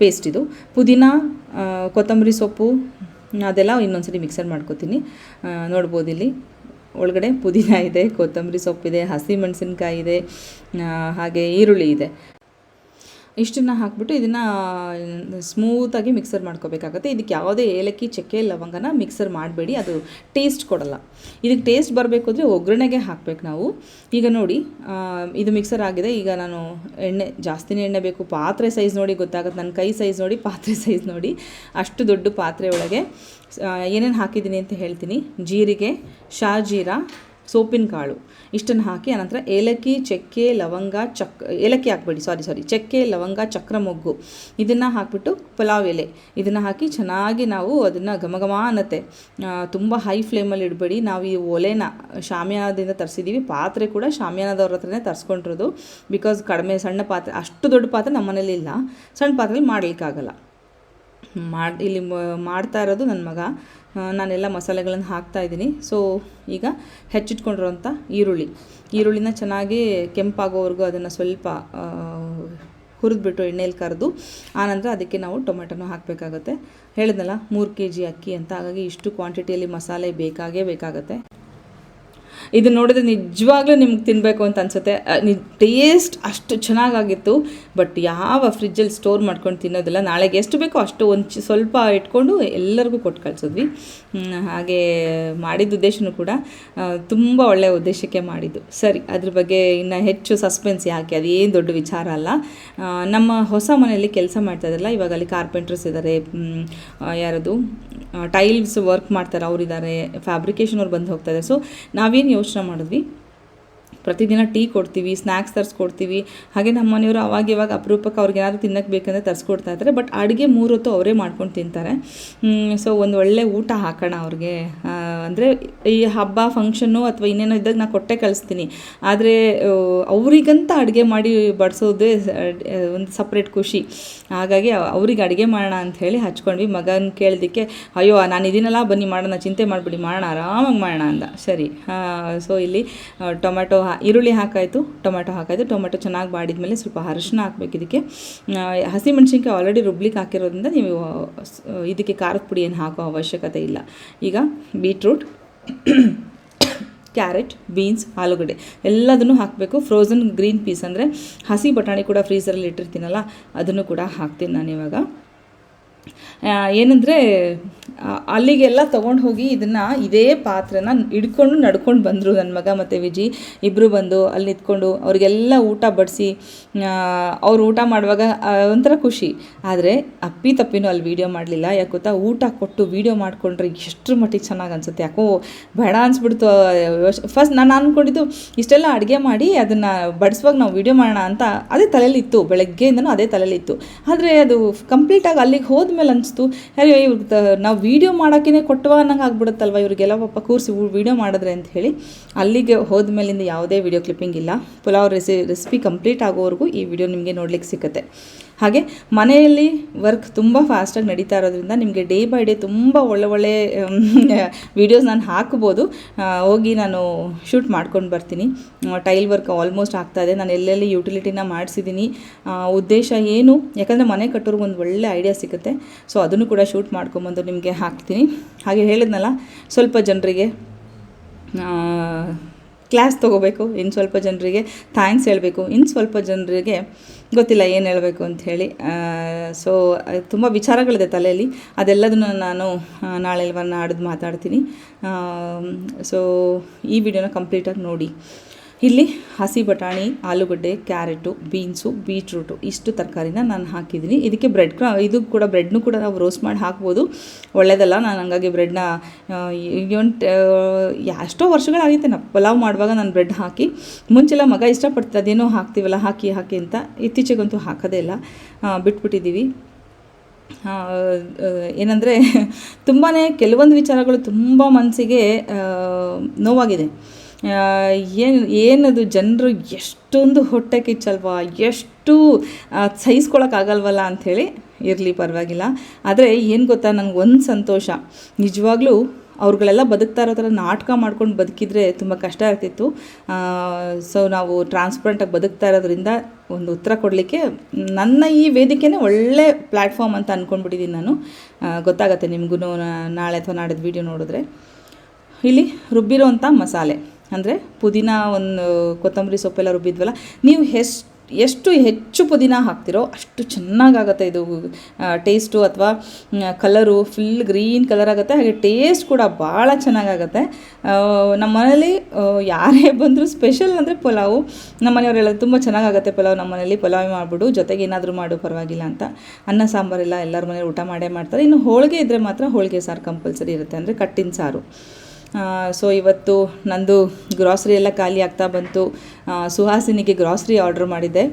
Speaker 1: ಪೇಸ್ಟ್ ಇದು. ಪುದೀನ ಕೊತ್ತಂಬರಿ ಸೊಪ್ಪು, ಅದೆಲ್ಲ ಇನ್ನೊಂದ್ಸರಿ ಮಿಕ್ಸರ್ ಮಾಡ್ಕೊತೀನಿ. ನೋಡ್ಬೋದು ಇಲ್ಲಿ. ಒಳಗಡೆ ಪುದೀನ ಇದೆ, ಕೊತ್ತಂಬರಿ ಸೊಪ್ಪಿದೆ ಹಸಿ ಮೆಣಸಿನ್ಕಾಯಿ ಇದೆ ಹಾಗೆ ಈರುಳ್ಳಿ ಇದೆ. ಇಷ್ಟನ್ನು ಹಾಕ್ಬಿಟ್ಟು ಇದನ್ನು ಸ್ಮೂತಾಗಿ ಮಿಕ್ಸರ್ ಮಾಡ್ಕೋಬೇಕಾಗತ್ತೆ. ಇದಕ್ಕೆ ಯಾವುದೇ ಏಲಕ್ಕಿ, ಚಕ್ಕೆ, ಲವಂಗನ ಮಿಕ್ಸರ್ ಮಾಡಬೇಡಿ. ಅದು ಟೇಸ್ಟ್ ಕೊಡಲ್ಲ. ಇದಕ್ಕೆ ಟೇಸ್ಟ್ ಬರಬೇಕು ಅಂದರೆ ಒಗ್ಗರಣೆಗೆ ಹಾಕ್ಬೇಕು ನಾವು. ಈಗ ನೋಡಿ ಇದು ಮಿಕ್ಸರ್ ಆಗಿದೆ. ಈಗ ನಾನು ಎಣ್ಣೆ, ಜಾಸ್ತಿನೇ ಎಣ್ಣೆ ಬೇಕು. ಪಾತ್ರೆ ಸೈಜ್ ನೋಡಿ ಗೊತ್ತಾಗುತ್ತೆ. ನನ್ನ ಕೈ ಸೈಜ್ ನೋಡಿ, ಪಾತ್ರೆ ಸೈಜ್ ನೋಡಿ. ಅಷ್ಟು ದೊಡ್ಡ ಪಾತ್ರೆ ಒಳಗೆ ಏನೇನು ಹಾಕಿದ್ದೀನಿ ಅಂತ ಹೇಳ್ತೀನಿ. ಜೀರಿಗೆ, ಶಾಜೀರಾ ಸೋಪಿನ ಕಾಳು. ಇಷ್ಟನ್ನು ಹಾಕಿ ಆನಂತರ ಏಲಕ್ಕಿ, ಚಕ್ಕೆ, ಲವಂಗ, ಚಕ್, ಏಲಕ್ಕಿ ಹಾಕ್ಬೇಡಿ ಸಾರಿ ಸಾರಿ ಚಕ್ಕೆ, ಲವಂಗ, ಚಕ್ರ ಮೊಗ್ಗು. ಇದನ್ನು ಹಾಕಿಬಿಟ್ಟು ಪಲಾವ್ ಎಲೆ. ಇದನ್ನು ಹಾಕಿ ಚೆನ್ನಾಗಿ ನಾವು ಅದನ್ನು ಘಮಘಮ ಘಮ ಅನ್ನತ್ತೆ ತುಂಬ ಹೈ ಫ್ಲೇಮಲ್ಲಿ ಇಡಬೇಡಿ. ನಾವು ಈ ಒಲೆನ ಶಾಮಿಯಾನದಿಂದ ತರಿಸಿದ್ದೀವಿ ಪಾತ್ರೆ ಕೂಡ ಶಾಮಿಯಾನದವ್ರ ಹತ್ರನೇ ತರಿಸ್ಕೊಂಡಿರೋದು. ಬಿಕಾಸ್ ಕಡಿಮೆ ಸಣ್ಣ ಪಾತ್ರೆ, ಅಷ್ಟು ದೊಡ್ಡ ಪಾತ್ರೆ ನಮ್ಮ ಮನೇಲಿ ಇಲ್ಲ. ಸಣ್ಣ ಪಾತ್ರೆಯಲ್ಲಿ ಮಾಡಲಿಕ್ಕಾಗಲ್ಲ. ಮಾಡಿ ಇಲ್ಲಿ ಮಾಡ್ತಾ ಇರೋದು ನನ್ನ ಮಗ. ನಾನೆಲ್ಲ ಮಸಾಲೆಗಳನ್ನು ಹಾಕ್ತಾ ಇದ್ದೀನಿ. ಸೊ ಈಗ ಹೆಚ್ಚಿಟ್ಕೊಂಡಿರೋಂಥ ಈರುಳ್ಳಿ. ಈರುಳ್ಳಿನ ಚೆನ್ನಾಗಿ ಕೆಂಪಾಗೋವರೆಗೂ ಅದನ್ನು ಸ್ವಲ್ಪ ಹುರಿದ್ಬಿಟ್ಟು ಎಣ್ಣೆಯಲ್ಲಿ ಕರೆದು, ಆನಂತರ ಅದಕ್ಕೆ ನಾವು ಟೊಮೆಟೊನೂ ಹಾಕಬೇಕಾಗತ್ತೆ. ಹೇಳಿದ್ನಲ್ಲ, ಮೂರು ಕೆ ಜಿ ಅಕ್ಕಿ ಅಂತ. ಹಾಗಾಗಿ ಇಷ್ಟು ಕ್ವಾಂಟಿಟಿಯಲ್ಲಿ ಮಸಾಲೆ ಬೇಕಾಗೇ ಬೇಕಾಗತ್ತೆ. ಇದು ನೋಡಿದ್ರೆ ನಿಜವಾಗ್ಲೂ ನಿಮ್ಗೆ ತಿನ್ನಬೇಕು ಅಂತ ಅನಿಸುತ್ತೆ. ಟೇಸ್ಟ್ ಅಷ್ಟು ಚೆನ್ನಾಗಾಗಿತ್ತು ಬಟ್ ಯಾವ ಫ್ರಿಜ್ಜಲ್ಲಿ ಸ್ಟೋರ್ ಮಾಡ್ಕೊಂಡು ತಿನ್ನೋದಿಲ್ಲ. ನಾಳೆಗೆ ಎಷ್ಟು ಬೇಕೋ ಅಷ್ಟು ಒಂದು ಸ್ವಲ್ಪ ಇಟ್ಕೊಂಡು ಎಲ್ಲರಿಗೂ ಕೊಟ್ಟು ಕಳಿಸಿದ್ವಿ. ಹಾಗೆ ಮಾಡಿದ ಉದ್ದೇಶನೂ ಕೂಡ ತುಂಬ ಒಳ್ಳೆಯ ಉದ್ದೇಶಕ್ಕೆ ಮಾಡಿದ್ದು. ಸರಿ, ಅದ್ರ ಬಗ್ಗೆ ಇನ್ನು ಹೆಚ್ಚು ಸಸ್ಪೆನ್ಸ್ ಯಾಕೆ? ಅದೇನು ದೊಡ್ಡ ವಿಚಾರ ಅಲ್ಲ. ನಮ್ಮ ಹೊಸ ಮನೆಯಲ್ಲಿ ಕೆಲಸ ಮಾಡ್ತಾ ಇವಾಗ ಅಲ್ಲಿ ಕಾರ್ಪೆಂಟ್ರಸ್ ಇದ್ದಾರೆ ಯಾರದು ಟೈಲ್ಸ್ ವರ್ಕ್ ಮಾಡ್ತಾರೆ ಅವರಿದ್ದಾರೆ ಫ್ಯಾಬ್ರಿಕೇಶನ್ ಅವ್ರು ಬಂದು ಹೋಗ್ತಾ ಇದ್ದಾರೆ ಸೊ ನಾವೇನು ಯೋಚನೆ ಮಾಡಿದ್ವಿ. ಪ್ರತಿದಿನ ಟೀ ಕೊಡ್ತೀವಿ ಸ್ನ್ಯಾಕ್ಸ್ ತರಿಸ್ಕೊಡ್ತೀವಿ. ಹಾಗೆ ನಮ್ಮ ಮನೆಯವರು ಅವಾಗ ಇವಾಗ ಅಪರೂಪಕ್ಕೆ ಅವ್ರಿಗೆ ಏನಾದರೂ ತಿನ್ನಕ್ಕೆ ಬೇಕಂದ್ರೆ ತರಿಸ್ಕೊಡ್ತಾ ಇರ್ತಾರೆ. ಬಟ್ ಅಡುಗೆ ಮೂರು ಹೊತ್ತು ಅವರೇ ಮಾಡ್ಕೊಂಡು ತಿಂತಾರೆ. ಸೊ ಒಂದು ಒಳ್ಳೆ ಊಟ ಹಾಕೋಣ ಅವ್ರಿಗೆ. ಅಂದರೆ ಈ ಹಬ್ಬ ಫಂಕ್ಷನ್ನು ಅಥವಾ ಇನ್ನೇನೋ ಇದ್ದಾಗ ನಾನು ಕೊಟ್ಟೆ ಕಳಿಸ್ತೀನಿ. ಆದರೆ ಅವರಿಗಂತ ಅಡುಗೆ ಮಾಡಿ ಬಡಿಸೋದೇ ಒಂದು ಸಪ್ರೇಟ್ ಖುಷಿ. ಹಾಗಾಗಿ ಅವ್ರಿಗೆ ಅಡುಗೆ ಮಾಡೋಣ ಅಂತ ಹೇಳಿ ಹಚ್ಕೊಂಡ್ವಿ. ಮಗನ ಕೇಳಿದಕ್ಕೆ, ಅಯ್ಯೋ, ನಾನು ಇದನ್ನೆಲ್ಲ ಬನ್ನಿ ಮಾಡೋಣ, ಚಿಂತೆ ಮಾಡಿಬಿಡಿ, ಮಾಡೋಣ, ಆರಾಮಾಗಿ ಮಾಡೋಣ ಅಂದ. ಸರಿ ಸೊ ಇಲ್ಲಿ ಟೊಮೆಟೊ ಈರುಳ್ಳಿ ಹಾಕಾಯಿತು. ಟೊಮೆಟೊ ಹಾಕಾಯಿತು. ಟೊಮೆಟೊ ಚೆನ್ನಾಗಿ ಬಾಡಿದ್ಮೇಲೆ ಸ್ವಲ್ಪ ಅರಶಿನ ಹಾಕ್ಬೇಕು ಇದಕ್ಕೆ ಹಸಿ ಹಸಿಮೆಣ್ಸಿನ್ಕಾಯಿ ಆಲ್ರೆಡಿ ರುಬ್ಲಿಕ್ಕೆ ಹಾಕಿರೋದ್ರಿಂದ ನೀವು ಇದಕ್ಕೆ ಖಾರದ ಪುಡಿ ಏನು ಹಾಕೋ ಅವಶ್ಯಕತೆ ಇಲ್ಲ. ಈಗ ಬೀಟ್ರೂಟ್ ಕ್ಯಾರೆಟ್ ಬೀನ್ಸ್ ಆಲೂಗಡ್ಡೆ. ಎಲ್ಲದನ್ನು ಹಾಕಬೇಕು. ಫ್ರೋಝನ್ ಗ್ರೀನ್ ಪೀಸ್ ಅಂದರೆ ಹಸಿ ಬಟಾಣಿ ಕೂಡ ಫ್ರೀಸರಲ್ಲಿ ಇಟ್ಟಿರ್ತೀನಲ್ಲ ಅದನ್ನು ಕೂಡ ಹಾಕ್ತೀನಿ ನಾನು ಆ, ಏನಂದರೆ ಅಲ್ಲಿಗೆಲ್ಲ ತೊಗೊಂಡು ಹೋಗಿ ಇದನ್ನು ಇದೇ ಪಾತ್ರನ ಹಿಡ್ಕೊಂಡು ನಡ್ಕೊಂಡು ಬಂದರು ನನ್ನ ಮಗ ಮತ್ತು ವಿಜಿ. ಇಬ್ಬರು ಬಂದು ಅಲ್ಲಿ ನಿಂತ್ಕೊಂಡು ಅವ್ರಿಗೆಲ್ಲ ಊಟ ಬಡಿಸಿ ಅವ್ರು ಊಟ ಮಾಡುವಾಗ ಒಂಥರ ಖುಷಿ. ಆದರೆ ಅಪ್ಪಿ ತಪ್ಪಿನೂ ಅಲ್ಲಿ ವೀಡಿಯೋ ಮಾಡಲಿಲ್ಲ. ಯಾಕೆ ಊಟ ಕೊಟ್ಟು ವೀಡಿಯೋ ಮಾಡಿಕೊಂಡ್ರೆ ಎಷ್ಟರ ಮಟ್ಟಿಗೆ ಚೆನ್ನಾಗಿ ಅನ್ಸುತ್ತೆ. ಯಾಕೋ ಬೇಡ ಅನ್ಸ್ಬಿಡ್ತು. ಫಸ್ಟ್ ನಾನು ಅಂದ್ಕೊಂಡಿದ್ದು ಇಷ್ಟೆಲ್ಲ ಅಡುಗೆ ಮಾಡಿ ಅದನ್ನು ಬಡಿಸುವಾಗ ನಾವು ವೀಡಿಯೋ ಮಾಡೋಣ ಅಂತ ಅದೇ ತಲೆಯಲ್ಲಿತ್ತು ಬೆಳಗ್ಗೆಯಿಂದನೂ ಅದೇ ತಲೆಯಲ್ಲಿತ್ತು ಆದರೆ ಅದು ಕಂಪ್ಲೀಟಾಗಿ ಅಲ್ಲಿಗೆ ಹೋದ್ಮೇಲೆ ಅನಿಸ್ತು ಅಯ್ಯೋ, ಇವ್ರಿಗೆ ನಾವು ವೀಡಿಯೋ ಮಾಡೋಕ್ಕೇ ಕೊಟ್ಟವ ಅನ್ನಂಗೆ ಆಗ್ಬಿಡುತ್ತಲ್ವ ಇವ್ರಿಗೆಲ್ಲ ಪಾಪ ಕೂರಿಸಿ ವೀಡಿಯೋ ಮಾಡಿದ್ರೆ ಅಂತ ಹೇಳಿ. ಅಲ್ಲಿಗೆ ಹೋದ್ಮೇಲಿಂದ ಯಾವುದೇ ವೀಡಿಯೋ ಕ್ಲಿಪ್ಪಿಂಗ್ ಇಲ್ಲ. ಪುಲಾವ್ ರೆಸಿ ರೆಸಿಪಿ ಕಂಪ್ಲೀಟ್ ಆಗೋವರೆಗೂ ಈ ವಿಡಿಯೋ ನಿಮಗೆ ನೋಡ್ಲಿಕ್ಕೆ ಸಿಗುತ್ತೆ ಹಾಗೆ ಮನೆಯಲ್ಲಿ ವರ್ಕ್ ತುಂಬ ಫಾಸ್ಟಾಗಿ ನಡೀತಾ ಇರೋದ್ರಿಂದ ನಿಮಗೆ ಡೇ ಬೈ ಡೇ ತುಂಬ ಒಳ್ಳೆ ಒಳ್ಳೆ ವೀಡಿಯೋಸ್ ನಾನು ಹಾಕ್ಬೋದು. ಹೋಗಿ ನಾನು ಶೂಟ್ ಮಾಡ್ಕೊಂಡು ಬರ್ತೀನಿ. ಟೈಲ್ ವರ್ಕ್ ಆಲ್ಮೋಸ್ಟ್ ಆಗ್ತಾ ಇದೆ. ನಾನು ಎಲ್ಲೆಲ್ಲಿ ಯುಟಿಲಿಟಿನ ಮಾಡಿಸಿದ್ದೀನಿ ಉದ್ದೇಶ ಏನು? ಯಾಕಂದರೆ ಮನೆ ಕಟ್ಟೋರ್ಗೆ ಒಂದು ಒಳ್ಳೆ ಐಡಿಯಾ ಸಿಗುತ್ತೆ. ಸೊ ಅದನ್ನು ಕೂಡ ಶೂಟ್ ಮಾಡ್ಕೊಂಬಂದು ನಿಮಗೆ ಹಾಕ್ತೀನಿ. ಹಾಗೆ ಹೇಳಿದ್ನಲ್ಲ, ಸ್ವಲ್ಪ ಜನರಿಗೆ ಕ್ಲಾಸ್ ತೊಗೋಬೇಕು. ಇನ್ನು ಸ್ವಲ್ಪ ಜನರಿಗೆ ಥ್ಯಾಂಕ್ಸ್ ಹೇಳಬೇಕು. ಇನ್ನು ಸ್ವಲ್ಪ ಜನರಿಗೆ ಗೊತ್ತಿಲ್ಲ ಏನು ಹೇಳಬೇಕು ಅಂತ ಹೇಳಿ. ಸೊ ತುಂಬ ವಿಚಾರಗಳಿದೆ ತಲೆಯಲ್ಲಿ. ಅದೆಲ್ಲದನ್ನು ನಾನು ನಾಳೆ ನಾಡಿದ್ದು ಮಾತಾಡ್ತೀನಿ. ಸೊ ಈ ವಿಡಿಯೋನ ಕಂಪ್ಲೀಟಾಗಿ ನೋಡಿ. ಇಲ್ಲಿ ಹಸಿ ಬಟಾಣಿ, ಆಲೂಗಡ್ಡೆ, ಕ್ಯಾರೆಟು, ಬೀನ್ಸು, ಬೀಟ್ರೂಟು ಇಷ್ಟು ತರಕಾರಿನ ನಾನು ಹಾಕಿದ್ದೀನಿ. ಇದಕ್ಕೆ ಬ್ರೆಡ್ ಕ್ರ ಇದು ಕೂಡ ಬ್ರೆಡ್ನು ಕೂಡ ನಾವು ರೋಸ್ಟ್ ಮಾಡಿ ಹಾಕ್ಬೋದು. ಒಳ್ಳೆಯದಲ್ಲ ನಾನು ಹಂಗಾಗಿ ಬ್ರೆಡ್ನ ಒಂದು ಎಷ್ಟೋ ವರ್ಷಗಳಾಗಿತ್ತು ನಾವು ಪಲಾವ್ ಮಾಡುವಾಗ ನಾನು ಬ್ರೆಡ್ ಹಾಕಿ. ಮುಂಚೆಲ್ಲ ಮಗ ಇಷ್ಟಪಡ್ತದೆ ಅದೇನೋ ಹಾಕ್ತೀವಲ್ಲ, ಹಾಕಿ ಹಾಕಿ ಅಂತ ಇತ್ತೀಚೆಗಂತೂ ಹಾಕೋದೇ ಇಲ್ಲ. ಬಿಟ್ಬಿಟ್ಟಿದ್ದೀವಿ. ಏನಂದರೆ ತುಂಬಾ ಕೆಲವೊಂದು ವಿಚಾರಗಳು ತುಂಬ ಮನಸ್ಸಿಗೆ ನೋವಾಗಿದೆ. ಏನು, ಏನದು ಜನರು ಎಷ್ಟೊಂದು ಹೊಟ್ಟೆ ಕಿಚ್ಚಲ್ವಾ, ಎಷ್ಟು ಸಹಿಸ್ಕೊಳಕ್ಕಾಗಲ್ವಲ್ಲ ಅಂಥೇಳಿ ಇರಲಿ ಪರವಾಗಿಲ್ಲ. ಆದರೆ ಏನು ಗೊತ್ತಾ ನನಗೆ ಒಂದು ಸಂತೋಷ. ನಿಜವಾಗ್ಲೂ ಅವ್ರುಗಳೆಲ್ಲ ಬದುಕ್ತಾ ಇರೋ ಥರ ನಾಟಕ ಮಾಡ್ಕೊಂಡು ಬದುಕಿದ್ರೆ ತುಂಬ ಕಷ್ಟ ಆಗ್ತಿತ್ತು. ಸೊ ನಾವು ಟ್ರಾನ್ಸ್ಪರೆಂಟಾಗಿ ಬದುಕ್ತಾ ಇರೋದ್ರಿಂದ ಒಂದು ಉತ್ತರ ಕೊಡಲಿಕ್ಕೆ ನನ್ನ ಈ ವೇದಿಕೆನೇ ಒಳ್ಳೆ ಪ್ಲ್ಯಾಟ್ಫಾರ್ಮ್ ಅಂತ ಅಂದ್ಕೊಂಡ್ಬಿಟ್ಟಿದ್ದೀನಿ ನಾನು. ಗೊತ್ತಾಗತ್ತೆ ನಿಮಗೂ ನಾಳೆ ಅಥವಾ ನಾಡಿದ್ದು ವೀಡಿಯೋ ನೋಡಿದ್ರೆ. ಇಲ್ಲಿ ರುಬ್ಬಿರೋವಂಥ ಮಸಾಲೆ. ಅಂದರೆ ಪುದೀನ ಒಂದು ಕೊತ್ತಂಬರಿ ಸೊಪ್ಪೆಲ್ಲ ರುಬ್ಬಿದ್ವಲ್ಲ ನೀವು ಎಷ್ಟು ಎಷ್ಟು ಹೆಚ್ಚು ಪುದೀನ ಹಾಕ್ತಿರೋ ಅಷ್ಟು ಚೆನ್ನಾಗಾಗತ್ತೆ ಇದು ಟೇಸ್ಟು ಅಥವಾ ಕಲರು ಫುಲ್ ಗ್ರೀನ್ ಕಲರ್ ಆಗುತ್ತೆ, ಹಾಗೆ ಟೇಸ್ಟ್ ಕೂಡ ಭಾಳ ಚೆನ್ನಾಗಾಗತ್ತೆ. ನಮ್ಮ ಮನೇಲಿ ಯಾರೇ ಬಂದರೂ ಸ್ಪೆಷಲ್ ಅಂದರೆ ಪಲಾವು. ನಮ್ಮ ಮನೆಯವ್ರು ಹೇಳೋದು ತುಂಬ ಚೆನ್ನಾಗಾಗತ್ತೆ ಪಲಾವ್ ನಮ್ಮ ಮನೇಲಿ ಪಲಾವ್ ಮಾಡಿಬಿಡು, ಜೊತೆಗೆ ಏನಾದರೂ ಮಾಡು ಪರವಾಗಿಲ್ಲ ಅಂತ. ಅನ್ನ, ಸಾಂಬಾರೆಲ್ಲ ಎಲ್ಲರ ಮನೇಲಿ ಊಟ ಮಾಡೇ ಮಾಡ್ತಾರೆ. ಇನ್ನು ಹೋಳಿಗೆ ಇದ್ದರೆ ಮಾತ್ರ ಹೋಳಿಗೆ ಸಾರು ಕಂಪಲ್ಸರಿ ಇರುತ್ತೆ, ಅಂದರೆ ಕಟ್ಟಿನ ಸಾರು. ಸೊ ಇವತ್ತು ನಂದು ಗ್ರಾಸರಿ ಎಲ್ಲ ಖಾಲಿ ಆಗ್ತಾ ಬಂತು. ಸುಹಾಸಿನಿಗೆ ಗ್ರಾಸರಿ ಆರ್ಡ್ರ್ ಮಾಡಿದ್ದೆ.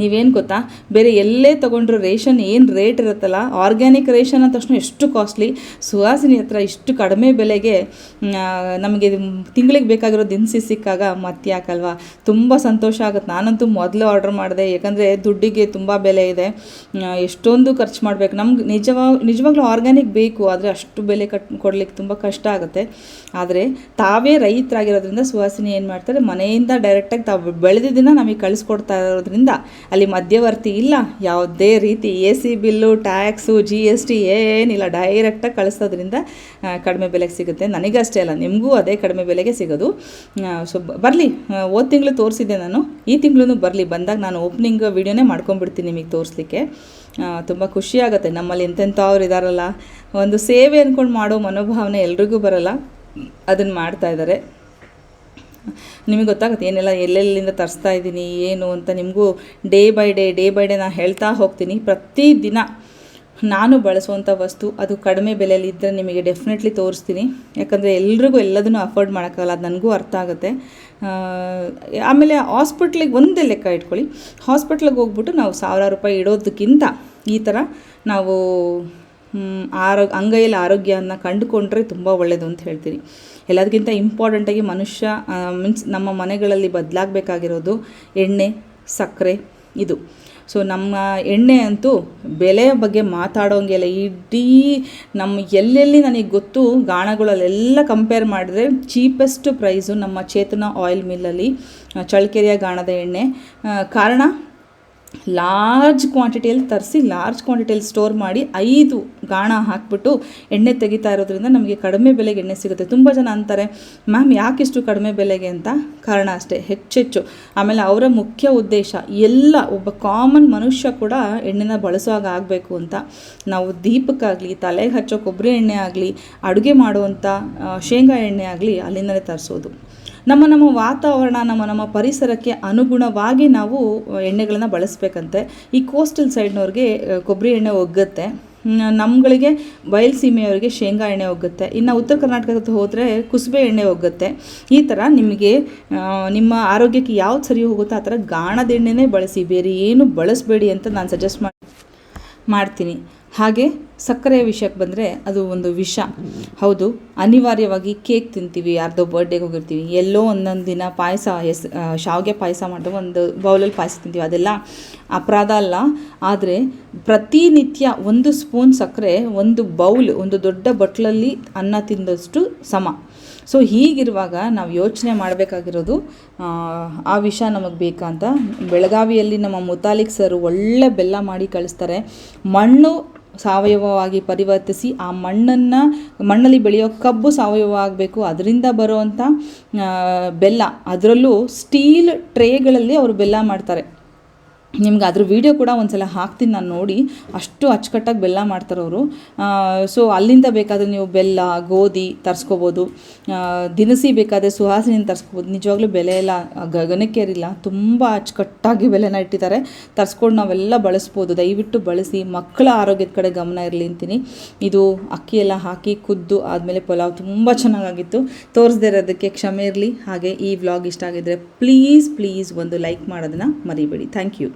Speaker 1: ನೀವೇನು ಗೊತ್ತಾ? ಬೇರೆ ಎಲ್ಲೇ ತೊಗೊಂಡ್ರು ರೇಷನ್ ಏನು ರೇಟ್ ಇರುತ್ತಲ್ಲ, ಆರ್ಗ್ಯಾನಿಕ್ ರೇಷನ್ ಅಂದ ತಕ್ಷಣ ಎಷ್ಟು ಕಾಸ್ಟ್ಲಿ ಸುಹಾಸಿನಿ ಹತ್ರ ಇಷ್ಟು ಕಡಿಮೆ ಬೆಲೆಗೆ ನಮಗೆ ತಿಂಗಳಿಗೆ ಬೇಕಾಗಿರೋ ದಿನಸಿ ಸಿಕ್ಕಾಗ ಮತ್ತೆ ಯಾಕಲ್ವಾ? ತುಂಬ ಸಂತೋಷ ಆಗುತ್ತೆ. ನಾನಂತೂ ಮೊದಲು ಆರ್ಡ್ರ್ ಮಾಡಿದೆ. ಯಾಕಂದರೆ ದುಡ್ಡಿಗೆ ತುಂಬ ಬೆಲೆ ಇದೆ. ಎಷ್ಟೊಂದು ಖರ್ಚು ಮಾಡಬೇಕು. ನಮ್ಗೆ ನಿಜವಾಗ ನಿಜವಾಗ್ಲೂ ಆರ್ಗ್ಯಾನಿಕ್ ಬೇಕು, ಆದರೆ ಅಷ್ಟು ಬೆಲೆ ಕಟ್, ಕೊಡ್ಲಿಕ್ಕೆ ತುಂಬ ಕಷ್ಟ ಆಗುತ್ತೆ. ಆದರೆ ತಾವೇ ರೈತರಾಗಿರೋದ್ರಿಂದ ಸುಹಾಸಿನಿ ಏನು ಮಾಡ್ತಾರೆ? ಮನೆಯಿಂದ ಡೈರೆಕ್ಟಾಗಿ ತಾವು ಬೆಳೆದಿದ್ದನ್ನು ನಮಗೆ ಕಳಿಸ್ಕೊಡ್ತಾ ಇರೋದ್ರಿಂದ ಅಲ್ಲಿ ಮಧ್ಯವರ್ತಿ ಇಲ್ಲ. ಯಾವುದೇ ರೀತಿ A C bill, tax, G S T ಏನಿಲ್ಲ. ಡೈರೆಕ್ಟಾಗಿ ಕಳಿಸೋದ್ರಿಂದ ಕಡಿಮೆ ಬೆಲೆಗೆ ಸಿಗುತ್ತೆ. ನನಗಷ್ಟೇ ಅಲ್ಲ, ನಿಮಗೂ ಅದೇ ಕಡಿಮೆ ಬೆಲೆಗೆ ಸಿಗೋದು. ಸೊ ಬರಲಿ. ಹೋದ ತಿಂಗಳು ತೋರಿಸಿದ್ದೆ ನಾನು. ಈ ತಿಂಗಳೂ ಬರಲಿ. ಬಂದಾಗ ನಾನು ಓಪನಿಂಗ್ ವೀಡಿಯೋನೇ ಮಾಡ್ಕೊಂಡ್ಬಿಡ್ತೀನಿ ನಿಮಗೆ ತೋರಿಸ್ಲಿಕ್ಕೆ. ತುಂಬ ಖುಷಿಯಾಗುತ್ತೆ ನಮ್ಮಲ್ಲಿ ಎಂತೆಂಥವ್ರು ಇದ್ದಾರಲ್ಲ ಒಂದು ಸೇವೆ ಅಂದ್ಕೊಂಡು ಮಾಡೋ ಮನೋಭಾವನೆ ಎಲ್ರಿಗೂ ಬರಲ್ಲ. ಅದನ್ನು ಮಾಡ್ತಾ ಇದ್ದಾರೆ ನಿಮಗೆ ಗೊತ್ತಾಗುತ್ತೆ, ಏನೆಲ್ಲ ಎಲ್ಲೆಲ್ಲಿಂದ ತರಿಸ್ತಾ ಇದ್ದೀನಿ, ಏನು ಅಂತ ನಿಮಗೂ day by day day by day ನಾನು ಹೇಳ್ತಾ ಹೋಗ್ತೀನಿ. ಪ್ರತಿದಿನ ನಾನು ಬಳಸುವಂಥ ವಸ್ತು ಅದು ಕಡಿಮೆ ಬೆಲೆಯಲ್ಲಿ ಇದ್ದರೆ ನಿಮಗೆ ಡೆಫಿನೆಟ್ಲಿ ತೋರಿಸ್ತೀನಿ. ಯಾಕಂದರೆ ಎಲ್ರಿಗೂ ಎಲ್ಲದನ್ನೂ ಅಫೋರ್ಡ್ ಮಾಡೋಕ್ಕಾಗಲ್ಲ, ಅದು ನನಗೂ ಅರ್ಥ ಆಗುತ್ತೆ. ಆಮೇಲೆ ಹಾಸ್ಪಿಟ್ಲಿಗೆ ಒಂದೇ ಲೆಕ್ಕ ಇಟ್ಕೊಳ್ಳಿ. ಹಾಸ್ಪಿಟ್ಲಿಗೆ ಹೋಗ್ಬಿಟ್ಟು ನಾವು ಸಾವಿರಾರು ರೂಪಾಯಿ ಇಡೋದಕ್ಕಿಂತ ಈ ಥರ ನಾವು ಆರೋಗ್ಯ ಆರೋ ಅಂಗೈಯಲ್ಲಿ ಆರೋಗ್ಯವನ್ನು ಕಂಡುಕೊಂಡ್ರೆ ತುಂಬ ಒಳ್ಳೆಯದು ಅಂತ ಹೇಳ್ತೀನಿ. ಎಲ್ಲದಕ್ಕಿಂತ ಇಂಪಾರ್ಟೆಂಟಾಗಿ ಮನುಷ್ಯ ಮೀನ್ಸ್ ನಮ್ಮ ಮನೆಗಳಲ್ಲಿ ಬದಲಾಗಬೇಕಾಗಿರೋದು ಎಣ್ಣೆ, ಸಕ್ಕರೆ, ಇದು. ಸೊ ನಮ್ಮ ಎಣ್ಣೆ ಅಂತೂ ಬೆಲೆಯ ಬಗ್ಗೆ ಮಾತಾಡೋಂಗಿಲ್ಲ ಇಡೀ ನಮ್ಮ ಎಲ್ಲೆಲ್ಲಿ ನನಗೆ ಗೊತ್ತು ಗಾಣಗಳಲ್ಲೆಲ್ಲ ಕಂಪೇರ್ ಮಾಡಿದ್ರೆ ಚೀಪೆಸ್ಟ್ ಪ್ರೈಸು ನಮ್ಮ ಚೇತನ ಆಯಿಲ್ ಮಿಲ್ಲಲ್ಲಿ ಚಳಕೆರೆಯ ಗಾಣದ ಎಣ್ಣೆ. ಕಾರಣ? ಲಾರ್ಜ್ ಕ್ವಾಂಟಿಟಿಯಲ್ಲಿ ತರಿಸಿ, ಲಾರ್ಜ್ ಕ್ವಾಂಟಿಟಿಯಲ್ಲಿ ಸ್ಟೋರ್ ಮಾಡಿ ಐದು ಗಾಣ ಹಾಕಿಬಿಟ್ಟು ಎಣ್ಣೆ ತೆಗಿತಾ ಇರೋದ್ರಿಂದ ನಮಗೆ ಕಡಿಮೆ ಬೆಲೆಗೆ ಎಣ್ಣೆ ಸಿಗುತ್ತೆ. ತುಂಬ ಜನ ಅಂತಾರೆ, ಮ್ಯಾಮ್, ಯಾಕಿಷ್ಟು ಕಡಿಮೆ ಬೆಲೆಗೆ? ಅಂತ. ಕಾರಣ ಅಷ್ಟೇ, ಹೆಚ್ಚೆಚ್ಚು. ಆಮೇಲೆ ಅವರ ಮುಖ್ಯ ಉದ್ದೇಶ, ಎಲ್ಲ ಒಬ್ಬ ಕಾಮನ್ ಮನುಷ್ಯ ಕೂಡ ಎಣ್ಣೆನ ಬಳಸುವಾಗ ಆಗಬೇಕು ಅಂತ. ನಾವು ದೀಪಕ್ಕಾಗಲಿ ತಲೆಗೆ ಹಚ್ಚೋ ಕೊಬ್ಬರಿ ಎಣ್ಣೆ ಆಗಲಿ, ಅಡುಗೆ ಮಾಡುವಂಥ ಶೇಂಗಾ ಎಣ್ಣೆ ಆಗಲಿ ಅಲ್ಲಿಂದಲೇ ತರಿಸೋದು. ನಮ್ಮ ನಮ್ಮ ವಾತಾವರಣ, ನಮ್ಮ ನಮ್ಮ ಪರಿಸರಕ್ಕೆ ಅನುಗುಣವಾಗಿ ನಾವು ಎಣ್ಣೆಗಳನ್ನು ಬಳಸಬೇಕಂತೆ. ಈ ಕೋಸ್ಟಲ್ ಸೈಡ್ನವ್ರಿಗೆ ಕೊಬ್ಬರಿ ಎಣ್ಣೆ ಒಗ್ಗುತ್ತೆ. ನಮ್ಮಗಳಿಗೆ ಬಯಲ್ಸೀಮೆಯವರಿಗೆ ಶೇಂಗಾ ಎಣ್ಣೆ ಹೋಗುತ್ತೆ ಇನ್ನು ಉತ್ತರ ಕರ್ನಾಟಕದ ಹೋದರೆ ಕುಸುಬೆ ಎಣ್ಣೆ ಹೋಗುತ್ತೆ ಈ ಥರ ನಿಮಗೆ ನಿಮ್ಮ ಆರೋಗ್ಯಕ್ಕೆ ಯಾವ್ದು ಸರಿ ಹೋಗುತ್ತೋ ಆ ಥರ ಗಾಣದ ಎಣ್ಣೆನೇ ಬಳಸಿ. ಬೇರೆ ಏನು ಬಳಸಬೇಡಿ ಅಂತ ನಾನು ಸಜೆಸ್ಟ್ ಮಾಡಿ, ಮಾಡ್ತೀನಿ. ಹಾಗೆ ಸಕ್ಕರೆಯ ವಿಷಯಕ್ಕೆ ಬಂದರೆ ಅದು ಒಂದು ವಿಷ. ಹೌದು ಅನಿವಾರ್ಯವಾಗಿ ಕೇಕ್ ತಿಂತೀವಿ ಯಾರ್ದೋ ಬರ್ಡೇಗೆ ಹೋಗಿರ್ತೀವಿ ಎಲ್ಲೋ ಒಂದೊಂದು ದಿನ ಪಾಯಸ ಎಸ್ ಶಾವಿಗೆ ಪಾಯಸ ಮಾಡಿದಾಗ ಒಂದು ಬೌಲಲ್ಲಿ ಪಾಯಸ ತಿಂತೀವಿ. ಅದೆಲ್ಲ ಅಪರಾಧ ಅಲ್ಲ. ಆದರೆ ಪ್ರತಿನಿತ್ಯ ಒಂದು ಸ್ಪೂನ್ ಸಕ್ಕರೆ ಒಂದು ಬೌಲ್ ಒಂದು ದೊಡ್ಡ ಬಟ್ಲಲ್ಲಿ ಅನ್ನ ತಿಂದಷ್ಟು ಸಮ. ಸೊ ಹೀಗಿರುವಾಗ ನಾವು ಯೋಚನೆ ಮಾಡಬೇಕಾಗಿರೋದು ಆ, ಆ ವಿಷ ನಮಗೆ ಬೇಕಾ ಅಂತ. ಬೆಳಗಾವಿಯಲ್ಲಿ ನಮ್ಮ ಮುತಾಲಿಕ್ ಸರ್ ಒಳ್ಳೆ ಬೆಲ್ಲ ಮಾಡಿ ಕಳಿಸ್ತಾರೆ. ಮಣ್ಣು ಸಾವಯವವಾಗಿ ಪರಿವರ್ತಿಸಿ ಆ ಮಣ್ಣನ್ನು, ಮಣ್ಣಲ್ಲಿ ಬೆಳೆಯೋ ಕಬ್ಬು ಸಾವಯವ ಆಗಬೇಕು ಅದರಿಂದ ಬರುವಂಥ ಬೆಲ್ಲ. ಅದರಲ್ಲೂ ಸ್ಟೀಲ್ ಟ್ರೇಗಳಲ್ಲಿ ಅವರು ಬೆಲ್ಲ ಮಾಡ್ತಾರೆ. ನಿಮ್ಗೆ ಅದ್ರ ವಿಡಿಯೋ ಕೂಡ ಒಂದ್ಸಲ ಹಾಕ್ತೀನಿ ನಾನು ನೋಡಿ. ಅಷ್ಟು ಅಚ್ಚುಕಟ್ಟಾಗಿ ಬೆಲ್ಲ ಮಾಡ್ತಾರವರು ಸೊ ಅಲ್ಲಿಂದ ಬೇಕಾದರೆ ನೀವು ಬೆಲ್ಲ, ಗೋಧಿ ತರಿಸ್ಕೋಬೋದು. ದಿನಸಿ ಬೇಕಾದರೆ ಸುಹಾಸಿನಿಂದ ತರಿಸ್ಕೋಬೋದು. ನಿಜವಾಗ್ಲೂ ಬೆಲೆ ಎಲ್ಲ ಗಗನಕ್ಕೇರಿಲ್ಲ ತುಂಬ ಅಚ್ಚುಕಟ್ಟಾಗಿ ಬೆಲೆನ ಇಟ್ಟಿದ್ದಾರೆ ತರಿಸ್ಕೊಂಡು ನಾವೆಲ್ಲ ಬಳಸ್ಬೋದು. ದಯವಿಟ್ಟು ಬಳಸಿ ಮಕ್ಕಳ ಆರೋಗ್ಯದ ಕಡೆ ಗಮನ ಇರಲಿ ಅಂತೀನಿ. ಇದು ಅಕ್ಕಿ ಎಲ್ಲ ಹಾಕಿ ಕುದ್ದು ಆದಮೇಲೆ ಪಲಾವ್ ತುಂಬ ಚೆನ್ನಾಗಾಗಿತ್ತು. ತೋರಿಸ್ದೇ ಇರೋದಕ್ಕೆ ಕ್ಷಮೆ ಇರಲಿ. ಹಾಗೆ ಈ ವ್ಲಾಗ್ ಇಷ್ಟ ಆಗಿದ್ದರೆ ಪ್ಲೀಸ್ ಪ್ಲೀಸ್ ಒಂದು ಲೈಕ್ ಮಾಡೋದನ್ನ ಮರಿಬೇಡಿ. Thank you